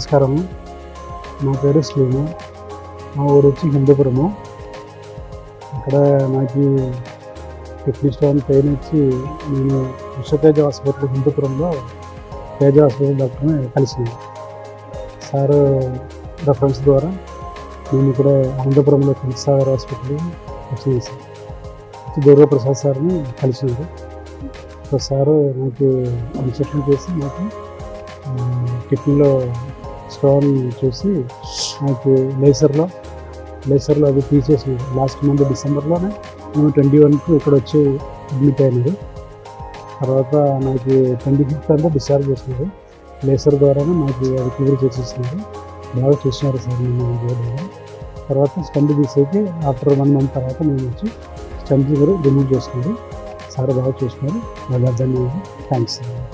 నమస్కారము. నా పేరు శ్రీను. మా ఊరు వచ్చి హిందూపురము. అక్కడ నాకు కిడ్నీ స్టోన్ పెయిన్ వచ్చి నేను విశ్వతేజ హాస్పిటల్ హిందూపురంలో తేజ హాస్పిటల్ డాక్టర్ని కలిసాను సార్ రెఫరెన్స్ ద్వారా నేను ఇక్కడ అనంతపురంలో సాగర్ హాస్పిటల్ వచ్చింది సార్ వచ్చి దుర్గాప్రసాద్ సార్ని కలిసినారు సో సారు నాకు అన్సెషన్ చేసి నాకు కిడ్నీలో స్టోన్ చూసి నాకు లేసర్లో లేసర్లో అది తీసేసి లాస్ట్ మంత్ డిసెంబర్లోనే మేము ట్వంటీ వన్కు ఇక్కడ వచ్చి అడ్మిట్ అయినారు తర్వాత నాకు ట్వంటీ ఫిఫ్త్ అంతా డిశ్చార్జ్ చేసినారు లేసర్ ద్వారానే నాకు అది క్లియర్ చేసేసినారు. బాగా చూసినారు సార్ నేను బోర్డులో తర్వాత స్టంట్ తీసేకి ఆఫ్టర్ వన్ మంత్ తర్వాత మేము వచ్చి స్టంట్ కూడా రిమూవ్ చేసుకున్నాడు సార్ బాగా చూసినారు. చాలా ధన్యవాదాలు. Thanks sir